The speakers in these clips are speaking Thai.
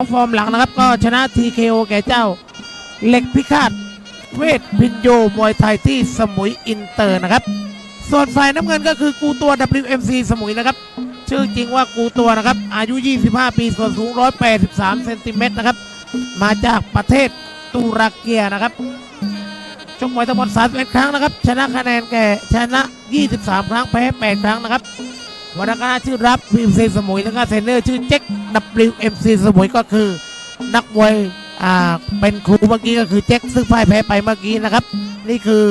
ฟอร์มหลังนะครับก็ชนะ TKO แก่เจ้าเหล็กพิฆาตเวทพินโยมวยไทยที่สมุยอินเตอร์นะครับ ส่วนฝ่ายน้ำเงินก็คือกูตัว WMC สมุยนะครับ ชื่อจริงว่ากูตัวนะครับ อายุ 25 ปีส่วนสูง 183 เซนติเมตรนะครับ มาจากประเทศตุรกีนะครับชกมวยทั้งหมด31ครั้งนะครับ ชนะคะแนนแก่ชนะ 23 ครั้งแพ้ 8 ครั้งนะครับวรรณคณะชื่อรับ WMC สมุยแล้วก็เทรนเนอร์ชื่อเจ๊ก WMC สมุยก็คือ นักมวยอ่าเป็นครูเมื่อกี้ก็คือเจ๊กซึ่งพ่ายแพ้ไปเมื่อกี้นะครับ นี่คือ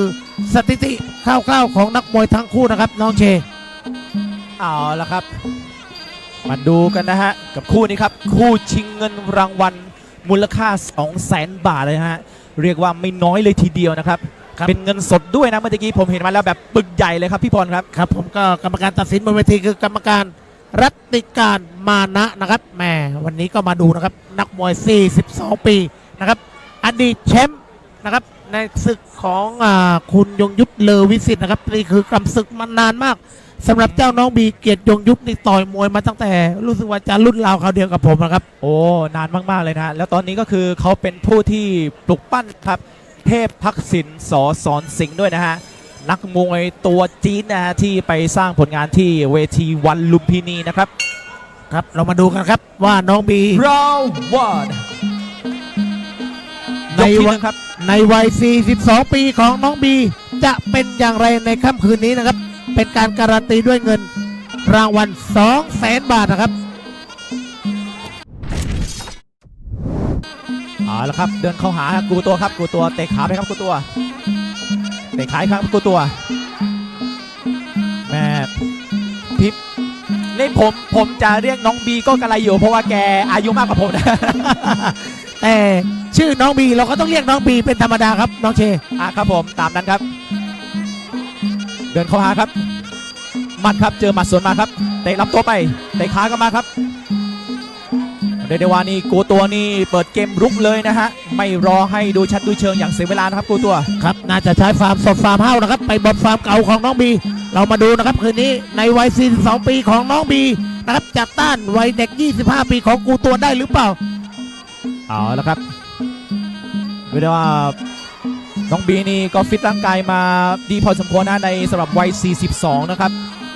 สถิติคร่าวๆของนักมวยทั้งคู่นะครับ น้องเชเอาละครับ มาดูกันนะฮะ กับคู่นี้ครับ คู่ชิงเงินรางวัลมูลค่า 2 0 0แสนบาทเลยฮะ เรียกว่าไม่น้อยเลยทีเดียวนะครับครับเป็นเงินสดด้วยนะเมื่อกี้ผมเห็นมาแล้วแบบปึกใหญ่เลยครับพี่พรครับ ครับผมก็กรรมการตัดสินบนเวทีคือกรรมการ รัติการมานะนะครับแหมวันนี้ก็มาดูนะครับ นักมวย 42 ปีนะครับอดีตแชมป์นะครับในศึกของอาคุณยงยุทธเลอวิสิตนะครับนี่คือกำศึกมานานมากสำหรับเจ้าน้องบีเกียรติยงยุทธนี่ต่อยมวยมาตั้งแต่ รู้สึกว่าจะรุ่นราวเขาเดียวกับผมนะครับ โอ้นานมาก ๆ เลยนะฮะแล้วตอนนี้ก็คือเขาเป็นผู้ที่ปลุกปั้นครับ เทพทักษิณสอสอนสิงห์ด้วยนะฮะ นักมวยตัวจีนนะฮะที่ไปสร้างผลงานที่เวทีวันลุมพินีนะครับครับเรามาดูกันครับว่าน้องบี round one ในยกที่หวันึ่นงครับในวัย 42 ปีของน้องบี จะเป็นอย่างไรในค่ำคืนนี้นะครับ เป็นการการันตีด้วยเงินรางวัล2 0 0แสนบาทนะครับเอาละครับ เดินเข้าหากูตัวครับกูตัวเตะขาไปครับกูตัว เตะขาอีกครั้งกูตัวแม่พิบนี่ผมผมจะเรียกน้องบีก็กระไรอยู่ เพราะว่าแกอายุมากกว่าผมนะแต่ชื่อน้องบีเราก็ต้องเรียกน้องบีเป็นธรรมดาครับน้องเชอะครับผมตามนั้นครับ เดินเข้าหาครับ มัดครับเจอหมัดสวนมาครับเตะรับตัวไปเตะขาก็มาครับ เดยวเดว่านี่กูตัวนี่เปิดเกมรุกเลยนะฮะ ไม่รอให้ดูชัดดูเชิงอย่างเสียเวลานะครับกูตัว ครับ น่าจะใช้ฟาร์มสดฟาร์มเฮ้านะครับ ไปบนฟาร์มเก่าของน้องบี เรามาดูนะครับคืนนี้ในวัย 42 ปีของน้องบีนะครับจัดต้านวัยเด็ก 25 ปีของกูตัวได้หรือเปล่า เอาละครับเรียกได้ว่าน้องบีนี่ก็ฟิตร่างกายมาดีพอสมควรนะในสำหรับวัย 42 นะครับ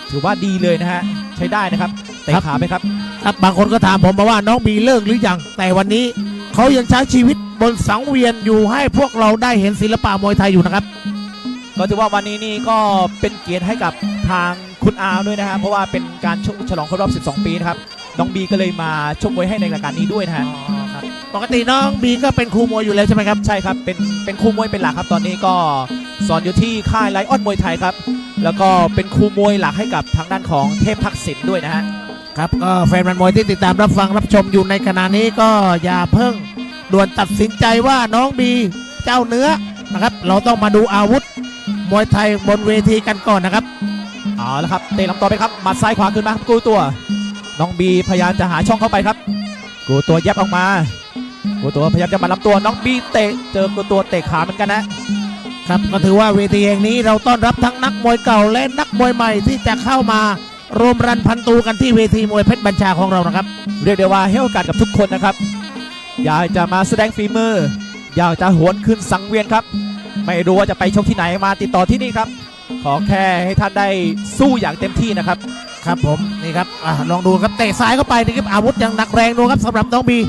ถือว่าดีเลยนะฮะ ใช้ได้นะครับเตะครับขาไปครับ ครับบางคนก็ถามผมมาว่าน้องบีเลิกหรือยังแต่วันนี้เขายังใช้ชีวิตบนสังเวียนอยู่ให้พวกเราได้เห็นศิลปะมวยไทยอยู่นะครับ ก็ถือว่าวันนี้นี่ก็เป็นเกียรติให้กับทางคุณอาด้วยนะฮะเพราะว่าเป็นการชกฉลองครบรอบ 12 ปีนะครับน้องบีก็เลยมาชกมวยให้ในรายการนี้ด้วยนะฮะปกติน้องบีก็เป็นครูมวยอยู่แล้วใช่ไหมครับใช่ครับเป็นเป็นครูมวยเป็นหลักครับ ตอนนี้ก็สอนอยู่ที่ค่ายไลออนมวยไทยครับ แล้วก็เป็นครูมวยหลักให้กับทางด้านของเทพทักษิณด้วยนะฮะ ครับก็แฟนมันมวยที่ติดตามรับฟังรับชมอยู่ในขณะนี้ก็อย่าเพิ่งด่วนตัดสินใจว่าน้องบีเจ้าเนื้อนะครับ เราต้องมาดูอาวุธมวยไทยบนเวทีกันก่อนนะครับเอาละครับเตะลำตัวไปครับหมัดซ้ายขวาขึ้นมาครับกูตัว น้องบีพยายามจะหาช่องเข้าไปครับ กูตัวยับออกมากูตัวพยายามจะมาลำตัวน้องบีเตะเจอกูตัวเตะขาเหมือนกันนะครับก็ถือว่าเวทีแห่งนี้เราต้อนรับทั้งนักมวยเก่าและนักมวยใหม่ที่จะเข้ามา รวมรันพันตูกันที่เวทีมวยเพชรบัญชาของเรานะครับ เรียกได้ว่าให้โอกาสกับทุกคนนะครับ อยากจะมาแสดงฝีมือ อยากจะหวนขึ้นสังเวียนครับ ไม่รู้ว่าจะไปชกที่ไหนมาติดต่อที่นี่ครับ ขอแค่ให้ท่านได้สู้อย่างเต็มที่นะครับ ครับผมนี่ครับอลองดูครับเตะซ้ายเข้าไปนี่ครับอาวุธยังหนักแรงดูครับสำหรับน้องบี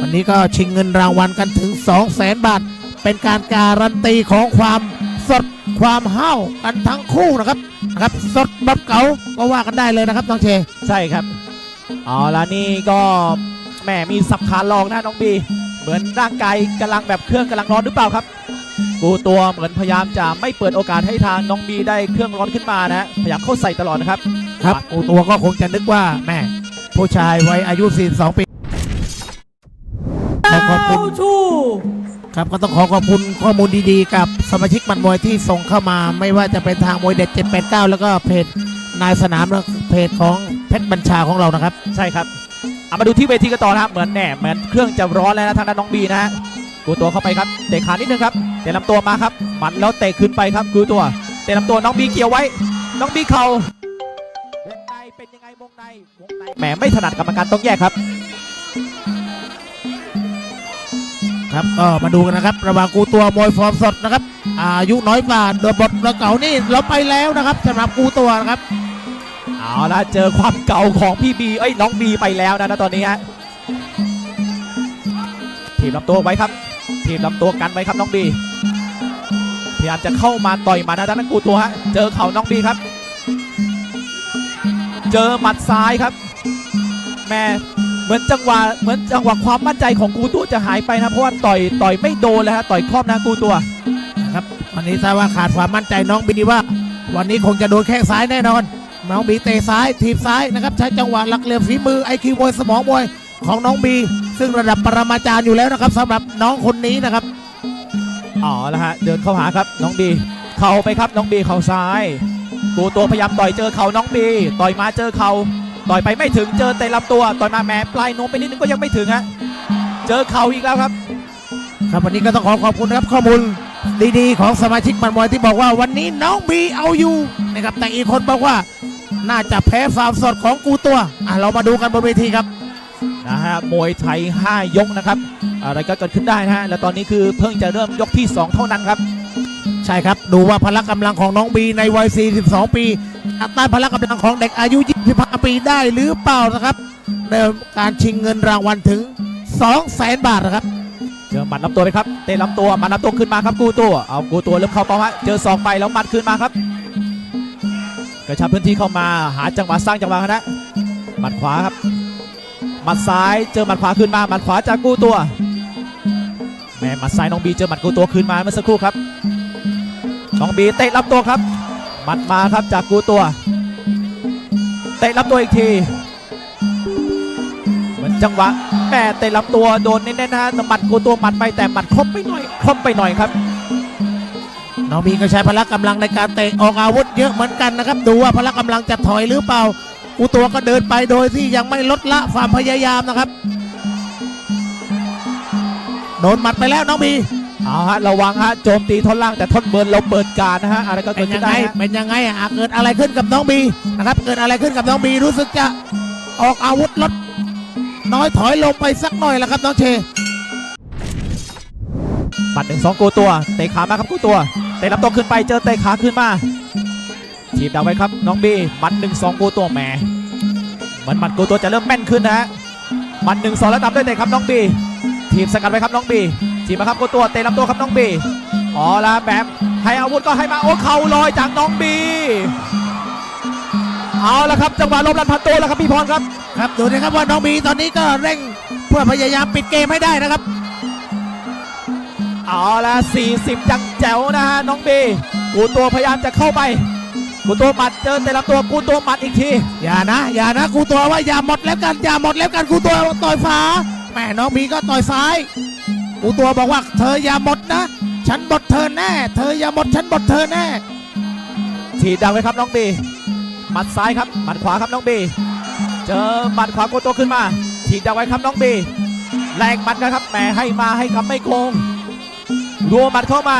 วันนี้ก็ชิงเงินรางวัลกันถึง 2 0 0แสนบาท เป็นการการันตีของความสด ความห้าวกันทั้งคู่นะครับนะครับสดแบบเก๋าก็ว่ากันได้เลยนะครับน้องเชใช่ครับเอาละนี่ก็แหมมีสับขาลองนะน้องบีเหมือนร่างกายกำลังแบบเครื่องกำลังร้อนหรือเปล่าครับกูตัวเหมือนพยายามจะไม่เปิดโอกาสให้ทางน้องบีได้เครื่องร้อนขึ้นมานะฮะพยายามเข้าใส่ตลอดนะครับครับโอ้ตัวก็คงจะนึกว่าแม่ผู้ชายวัยอายุ 42 ปีขอขอบคุณ ครับก็ต้องขอขอบคุณข้อมูลดีๆ กับสมาชิกมันมวยที่ส่งเข้ามา ไม่ว่าจะเป็นทางมวยเด็ด 789 แล้วก็เพจนายสนามและเพจของเพชรบัญชาของเรานะครับ ใช่ครับเอามาดูที่เวทีกันต่อนะครับเหมือนแหนเหมือนเครื่องจะร้อนแล้วนะทางด้านน้องบีนะฮะกูตัวเข้าไปครับเตะขานิดนึงครับเตะลำตัวมาครับหมัดแล้วเตะขึ้นไปครับกูตัวเตะลำตัวน้องบีเกี่ยวไว้ น้องบีเข่าวงในเป็นยังไงวงในวงในแหมไม่ถนัดกรรมการต้องแยกครับ ครับก็มาดูกันนะครับ ระหว่างกูตัวมวยฟอร์มสดนะครับ อายุน้อยกว่าโดยบทระเก่านี่เราไปแล้วนะครับสำหรับกูตัวนะครับเอาละเจอความเก่าของพี่บีเอ้ยน้องบีไปแล้วนะนะตอนนี้ฮะทีมลำตัวไว้ครับ ทีมลำตัวกันไว้ครับน้องบีพยายามจะเข้ามาต่อยมานะด้านนั้นกูตัวฮะเจอเข่าน้องบีครับ เจอหมัดซ้ายครับ แม่ เหมือนจังหวะเหมือนจังหวะความมั่นใจของกูตัวจะหายไปนะเพราะว่าต่อยต่อยไม่โดนแล้วฮะต่อยครอบนะกูตัวนะครับวันนี้ทราบว่าขาดความมั่นใจน้องบีว่า วันนี้คงจะโดนแข้งซ้ายแน่นอนน้องบีเตะซ้ายทีบซ้ายนะครับใช้จังหวะหลักเหลี่ยมฝีมือไอคิวมวยสมองมวยของน้องบี ซึ่งระดับปรมาจารย์อยู่แล้วนะครับสำหรับน้องคนนี้นะครับอ๋อแล้วฮะเดินเข้าหาครับน้องบีเข่าไปครับน้องบีเข่าซ้ายกูตัวพยายามต่อยเจอเข่าน้องบี ต่อยมาเจอเข่า ต่อยไปไม่ถึงเจอเตะลำตัวต่อยมาแหมปลายโน้มไปนิดนึงก็ยังไม่ถึงฮะเจอเข่าอีกแล้วครับ ครับวันนี้ก็ต้องขอขอบคุณนะครับข้อมูลดีๆ ของสมาชิกมันมวยที่บอกว่าวันนี้น้องบีเอาอยู่นะครับแต่อีกคนบอกว่าน่าจะแพ้ฟาร์มสดของกูตัวอะเรามาดูกันบนเวทีครับนะฮะมวยไทย 5 ยกนะครับอะไรก็เกิดขึ้นได้นะฮะและตอนนี้คือเพิ่งจะเริ่มยกที่ 2 เท่านั้นครับ ใช่ครับดูว่าพละกำลังของน้องบีในวัย 42 ปีอั ต้านพละกำลังของเด็กอายุ 25 ปีได้หรือเปล่านะครับ ในการชิงเงินรางวัลถึง 200,000 บาทนะครับ เจอหมัดลำตัวไปครับ เตะลำตัวหมัดลำตัวขึ้นมาครับกูตัว เอากูตัวเริ่มเข้าเป้าฮะ เจอศอกไปแล้วหมัดขึ้นมาครับ กระชับพื้นที่เข้ามาหาจังหวะสร้างจังหวะนะหมัดขวาครับ หมัดซ้ายเจอหมัดขวาขึ้นมา หมัดขวาจากกูตัว แม่หมัดซ้ายน้องบีเจอหมัดกูตัวขึ้นมาเมื่อสักครู่ครับ น้องบีเตะลำตัวครับ มัดมาครับจากกูตัวเตะลำตัวอีกทีเหมือนจังหวะแม่เตะลำตัวโดนเน้นๆนะหมัดกูตัวหมัดไปแต่หมัดครบไปหน่อยครบไปหน่อยครับน้องบีก็ใช้พละกำลังในการเตะออกอาวุธเยอะเหมือนกันนะครับ ดูว่าพละกำลังจะถอยหรือเปล่ากูตัวก็เดินไปโดยที่ยังไม่ลดละความพยายามนะครับโดนหมัดไปแล้วน้องบี เอาฮะระวังฮะโจมตีท่อนล่างแต่ท่อนบนเราเปิดการนะฮะอะไรก็เป็เกินดยัขึ้งนไงได้ฮะเป็นยังไงอะเกิดอะไรขึ้นกับน้องบีนะครับ เกิดอะไรขึ้นกับน้องบีรู้สึกจะออกอาวุธลดน้อยถอยลงไปสักหน่อยแล้วครับน้องเชหมัดหนึ่งสองกูตัวเตะขามาครับกูตัวเตะลำตัวขึ้นไปเจอเตะขาขึ้นมาจีบดักไว้ครับน้องบีหมัดหนึ่งสองกูตัวแหมเหมือนหมัดกูตัวจะเริ่มแม่นขึ้นนะฮะหมัดหนึ่งสองแล้วตามด้วยเตะครับน้องบีทีมสกัดไว้ครับน้องบี จีบมาครับกูตัวเตะลำตัวครับน้องบีอ๋อละแบบให้อาวุธก็ให้มาโอ้เข่าลอยจากน้องบี เอาละครับจังหวะลมลันพันตัวแล้วครับพี่พรครับครับดูนะครับว่าน้องบีตอนนี้ก็เร่งเพื่อพยายามปิดเกมให้ได้นะครับ เอาละ40 จังแจ๋วนะฮะน้องบีกูตัวพยายามจะเข้าไปกูตัวหมัดเจอแต่ละตัวกูตัวหมัดอีกที อย่านะอย่านะกูตัวว่าอย่าหมดแล้วกันอย่าหมดแล้วกันกูตัวต่อยฝาแม่น้องบีก็ต่อยซ้าย กูตัวบอกว่าเธออย่าหมดนะ ฉันบดเธอแน่ เธออย่าหมดฉันบดเธอแน่ทีดังไว้ครับน้องบีหมัดซ้ายครับหมัดขวาครับน้องบีเจอหมัดขวากูตัวขึ้นมาทีดังไว้ครับน้องบีแรงหมัดนะครับแหมให้มาให้คำไม่โกงรัวหมัดเข้ามา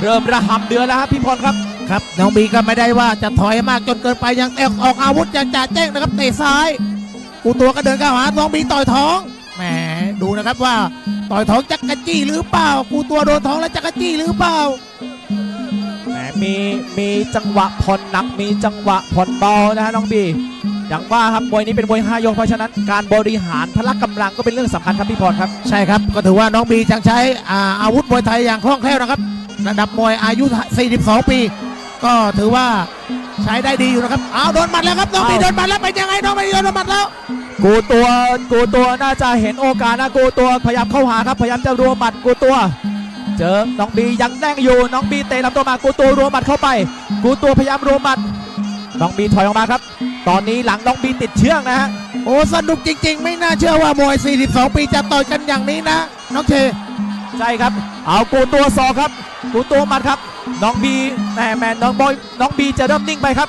เริ่มระหำเดือดแล้วครับพี่พรครับครับน้องบีก็ไม่ได้ว่าจะถอยมากจนเกินไปยังเตะออกอาวุธอย่างจ่าแจ้งนะครับเตะซ้ายกูตัวก็เดินเข้าหาน้องบีต่อยท้องแหม ดูนะครับว่าต่อยท้องจักกะจี้หรือเปล่ากูตัวโดนท้องแล้วจักกะจี้หรือเปล่าแหมมีมีจังหวะผ่อนหนักมีจังหวะผ่อนเบานะฮะน้องบีอย่างว่าครับมวยนี้เป็นมวยห้ายกเพราะฉะนั้นการบริหารพละกำลังก็เป็นเรื่องสำคัญครับพี่พรครับใช่ครับก็ถือว่าน้องบีจังใช้อ่าอาวุธมวยไทยอย่างคล่องแคล่วนะครับ ระดับมวยอายุ 42 ปี ก็ถือว่า ใช้ได้ดีอยู่นะครับเอาโดนหมัดแล้วครับน้องบีเอาโดนหมัดแล้วเป็นยังไงน้องบีโดนหมัดแล้ว กูตัวกูตัวน่าจะเห็นโอกาสนะกูตัวพยายามเข้าหาครับพยายามจะรัวหมัดกูตัว เจอน้องบียังแน่งอยู่น้องบีเตะลำตัวมากูตัวรัวหมัดเข้าไป กูตัวพยายามรัวหมัดน้องบีถอยออกมาครับ ตอนนี้หลังน้องบีติดเชือกนะฮะโอ้สนุกจริง ๆ ไม่น่าเชื่อว่ามวย 42 ปีจะต่อยกันอย่างนี้นะน้องเชใช่ครับ เอากูตัวสอกครับ กูตัวหมัดครับ น้องบีแหมแมน้องบอยน้องบีจะเริ่มนิ่งไปครับ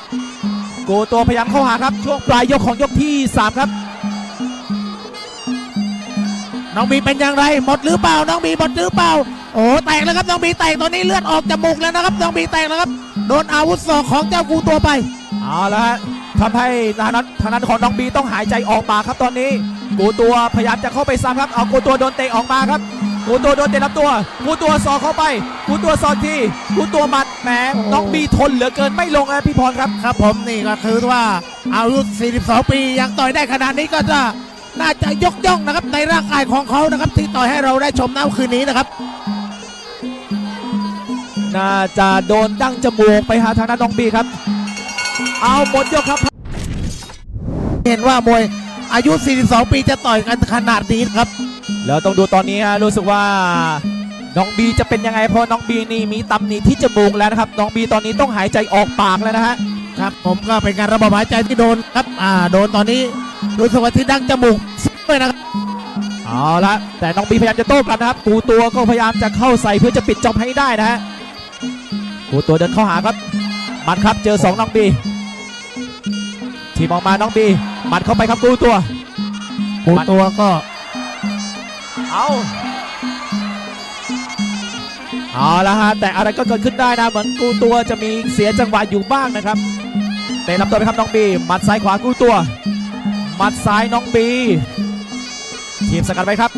กูตัวพยายามเข้าหาครับ ช่วงปลายยกของยกที่ 3 ครับ น้องบีเป็นอย่างไร หมดหรือเปล่า น้องบีหมดหรือเปล่า โอ้แตกแล้วครับ น้องบีแตกตอนนี้เลือดออกจมูกแล้วนะครับ น้องบีแตกแล้วครับ โดนอาวุธศอกของเจ้ากูตัวไป เอาละฮะทำให้ทางนั้นทางนั้นของน้องบีต้องหายใจออกมาครับตอนนี้ กูตัวพยายามจะเข้าไปซ้ำครับ เอากูตัวโดนเตะออกมาครับ กูตัวโดนเตะลำตัว กูตัวสอกเข้าไป ตัวสอกทีกูตัวหมัดแหมน้องบีทนเหลือเกินไม่ลงนะพี่พรครับ ครับผมนี่ก็คือว่าอายุ 42 ปียังต่อยได้ขนาดนี้ก็จะน่าจะยกย่องนะครับในร่างกายของเขานะครับ ที่ต่อยให้เราได้ชมน้ำคืนนี้นะครับ น่าจะโดนดั้งจมูกไปหาทางด้านน้องบีครับ เอาหมดยกครับ เห็นว่ามวยอายุ 42 ปีจะต่อยกันขนาดนี้ครับ แล้วต้องดูตอนนี้ฮะรู้สึกว่า น้องบีจะเป็นยังไงเพราะน้องบีนี่มีตำหนิที่จมูกแล้วนะครับน้องบีตอนนี้ต้องหายใจออกปากแล้วนะฮะครับผมก็เป็นการระบายหายใจที่โดนครับอ่าโดนตอนนี้รู้สึกว่าที่ดั้งจมูกซุดด้วยนะครับเอาละแต่น้องบีพยายามจะโต้กลับนะครับกูตัวก็พยายามจะเข้าใส่เพื่อจะปิดจอมให้ได้นะฮะกูตัวเดินเข้าหาครับหมันครับเจอสองน้องบีทีมออกมาน้องบีหมัดเข้าไปครับกูตัวกูตัวก็เอา เอาละฮะแต่อะไรก็เกิดขึ้นได้นะเหมือนกูตัวจะมีเสียจังหวะอยู่บ้างนะครับเตะลำตัวไปครับน้องบีหมัดซ้ายขวากูตัวหมัดซ้ายน้องบีทีมสกัดไว้ครับ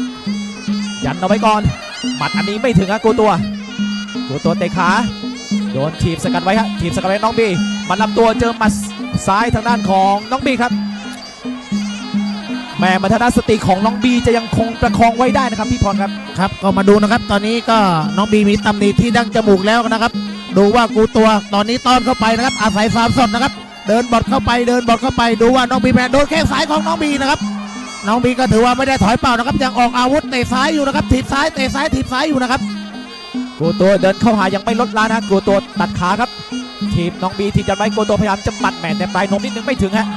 ยันเอาไว้ก่อนหมัดอันนี้ไม่ถึงฮะกูตัวกูตัวเตะขาโดนทีมสกัดไว้ฮะทีมสกัดไว้น้องบีมันลำตัวเจอหมัดซ้ายทางด้านของน้องบีครับ แม่มัธนสติของน้องบีจะยังคงประคองไว้ได้นะครับพี่พรครับ ครับก็มาดูนะครับ ตอนนี้ก็น้องบีมีตำหนิที่ดั้งจมูกแล้วนะครับ ดูว่ากูตัวตอนนี้ต้อนเข้าไปนะครับ อาศัยความสดนะครับ เดินบอดเข้าไปเดินบอดเข้าไปดูว่าน้องบีแมนโดนแข้งซ้ายของน้องบีนะครับน้องบีก็ถือว่าไม่ได้ถอยเปล่านะครับ ยังออกอาวุธเตะซ้ายอยู่นะครับถีบซ้ายเตะซ้ายถีบซ้ายอยู่นะครับกูตัวเดินเข้าหายังไม่ลดละนะกูตัวตัดขาครับทีมน้องบีทีมจัดไว้กูตัวพยายามจะหมัดแหม่แต่ปลายนมนิดนึงไม่ถึงฮะ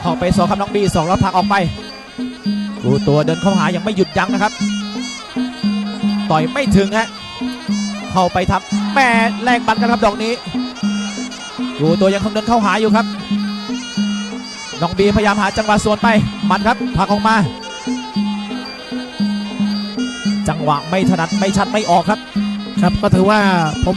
เข้าไปสองครับน้องบีสองแล้วผลักออกไป กูตัวเดินเข้าหายังไม่หยุดยั้งนะครับ ต่อยไม่ถึงฮะเข้าไปทับแม่แลกบัตรกันครับดอกนี้กูตัวยังคงเดินเข้าหาอยู่ครับน้องบีพยายามหาจังหวะสวนไปมัดครับผักออกมา จังหวะไม่ถนัดไม่ชัดไม่ออกครับ ครับก็ถือว่าผม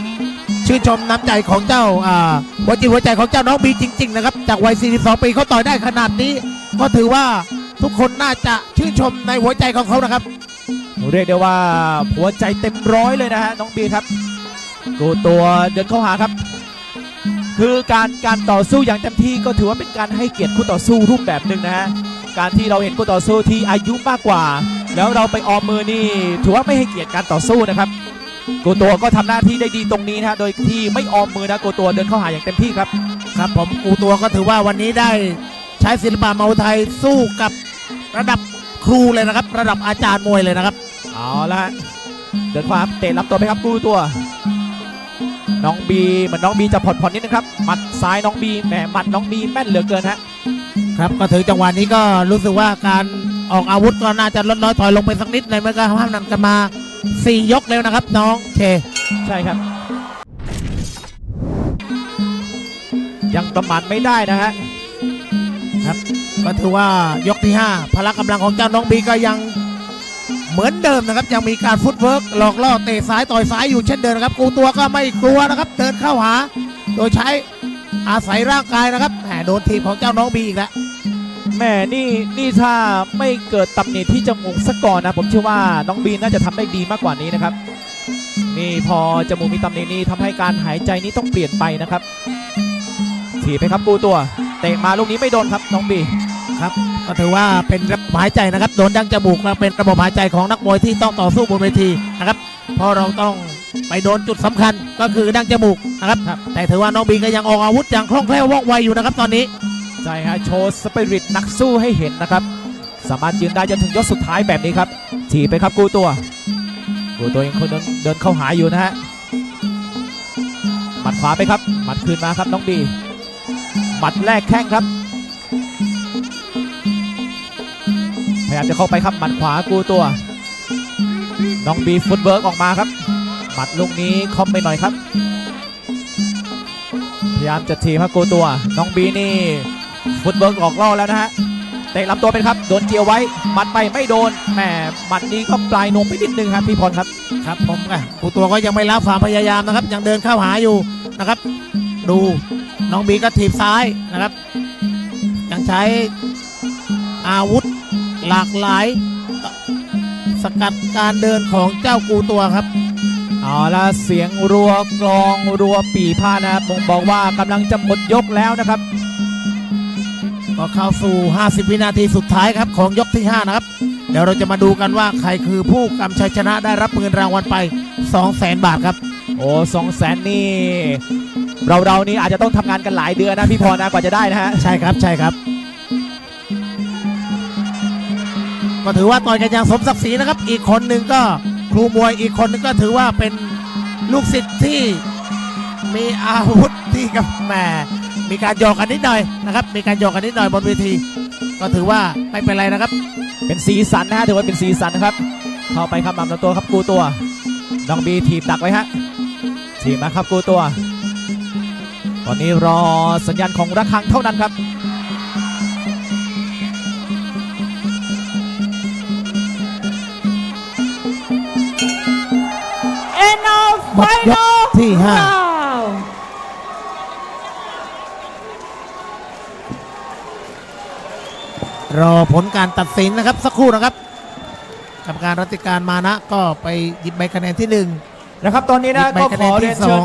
ชื่นชมน้ำใจของเจ้าอ่าหัวจิตหัวใจของเจ้าน้องบีจริง ๆ นะครับ จากวัย 42 ปีเขาต่อยได้ขนาดนี้ ก็ถือว่า ทุกคนน่าจะชื่นชมในหัวใจของเขานะครับ เรียกได้ว่าหัวใจเต็มร้อยเลยนะฮะน้องบีครับกูตัวเดินเข้าหาครับ คือการการต่อสู้อย่างเต็มที่ก็ถือว่าเป็นการให้เกียรติคู่ต่อสู้รูปแบบหนึ่งนะฮะการที่เราเห็นคู่ต่อสู้ที่อายุมากกว่า แล้วเราไปออมมือนี่ถือว่าไม่ให้เกียรติการต่อสู้นะครับกูตัวก็ทำหน้าที่ได้ดีตรงนี้นะฮะโดยที่ไม่ออมมือนะกูตัวเดินเข้าหาอย่างเต็มที่ครับ ครับผมกูตัวก็ถือว่าวันนี้ได้ใช้ศิลปะเมาไทยสู้กับ ระดับครูเลยนะครับ ระดับอาจารย์มวยเลยนะครับ เอาละฮะเดินขวาเตะรับตัวไปครับกูตัว น้องบีเหมือนน้องบีจะผ่อนผ่อนนิดนึงครับหมัดซ้ายน้องบีแหมหมัดน้องบีแม่นเหลือเกินฮะครับก็ถือจังหวะนี้ก็รู้สึกว่าการออกอาวุธก็น่าจะลดน้อยถอยลงไปสักนิดในเมื่อการห้ามนำกันมา 4 ยกแล้วนะครับ น้องเชใช่ครับ ยังประมาทไม่ได้นะฮะ ก็ถือว่ายกที่ 5 พละกำลังของเจ้าน้องบีก็ยังเหมือนเดิมนะครับ ยังมีการฟุตเวิร์กหลอกล่อเตะซ้ายต่อยซ้ายอยู่เช่นเดิมนะครับ กูตัวก็ไม่กลัวนะครับ เดินเข้าหา โดยใช้อาศัยร่างกายนะครับแหมโดนทีมของเจ้าน้องบีอีกแล้วแหม่นี่นี่ถ้าไม่เกิดตำหนิที่จมูกซะก่อนนะ ผมเชื่อว่าน้องบีน่าจะทำได้ดีมากกว่านี้นะครับ นี่พอจมูกมีตำหนินี่ทำให้การหายใจนี้ต้องเปลี่ยนไปนะครับถีบไปครับปูตัวเตะมาลูกนี้ไม่โดนครับน้องบี ก็ถือว่าเป็นระบบหายใจนะครับโดนดังจมูกและเป็นระบบหายใจของนักมวยที่ต้องต่อสู้บนเวทีนะครับเพราะเราต้องไปโดนจุดสำคัญก็คือดังจมูกนะครับ แต่ถือว่าน้องบีก็ยังออกอาวุธอย่างคล่องแคล่วว่องไวอยู่นะครับตอนนี้ใช่ฮะโชว์สปิริตนักสู้ให้เห็นนะครับ สามารถยืนได้จนถึงยกสุดท้ายแบบนี้ครับถีบไปครับกูตัวกูตัวยังคงเดินเดินเข้าหาอยู่นะฮะหมัดขวาไปครับหมัดคืนมาครับน้องบีหมัดแรกแข้งครับ พยายามจะเข้าไปครับหมัดขวากูตัว น้องบีฟุตเวิร์กออกมาครับ หมัดลูกนี้คอมไปหน่อยครับ พยายามจะทีครับกูตัว น้องบีนี่ฟุตเวิร์กออกล่อแล้วนะฮะเตะลำตัวเป็นครับโดนเกี่ยวไว้หมัดไปไม่โดนแหมหมัดนี้ก็ปลายนมไปนิดนึงครับพี่พรครับครับผมอะกูตัวก็ยังไม่ละความพยายามนะครับ ยังเดินเข้าหาอยู่นะครับ ดูน้องบีก็ถีบซ้ายนะครับ ยังใช้อาวุธ หลากหลาย สกัดการเดินของเจ้ากูตัวครับเอาละเสียงรัวกลองรัวปีพาดนะครับบ่งบอกว่ากำลังจะหมดยกแล้วนะครับก็เข้าสู่ 50 วินาทีสุดท้ายครับของยกที่ 5 นะครับ เดี๋ยวเราจะมาดูกันว่าใครคือผู้กำชัยชนะได้รับเงินรางวัลไป 200,000 บาทครับ โอ้สองแสนนี่ เราเรานี่อาจจะต้องทำงานกันหลายเดือนนะพี่พรนะกว่าจะได้นะฮะ ใช่ครับใช่ครับ ก็ถือว่าต่อยกันอย่างสมศักดิ์ศรีนะครับ อีกคนหนึ่งก็ครูมวยอีกคนหนึงก็ถือว่าเป็นลูกศิษย์ที่มีอาวุธที่กับแหมมีการหยอกกันนิดหน่อยนะครับ มีการหยอกกันนิดหน่อยบนเวที ก็ถือว่าไม่เป็นไรนะครับ เป็นสีสันนะฮะถือว่าเป็นสีสันนะครับ เข้าไปขมำลำตัวครับกูตัวน้องบีถีบดักไว้ฮะถีบมาครับกูตัว ตอนนี้รอสัญญาณของระฆังเท่านั้นครับ หมดยก final ที่ห้า round. รอผลการตัดสินนะครับสักครู่นะครับกรรมการรัติการมานะก็ไปหยิบใบคะแนนที่หนึ่งนะครับตอนนี้นะอีกใบก็คะขแนนอที่เรียนสเชิอญง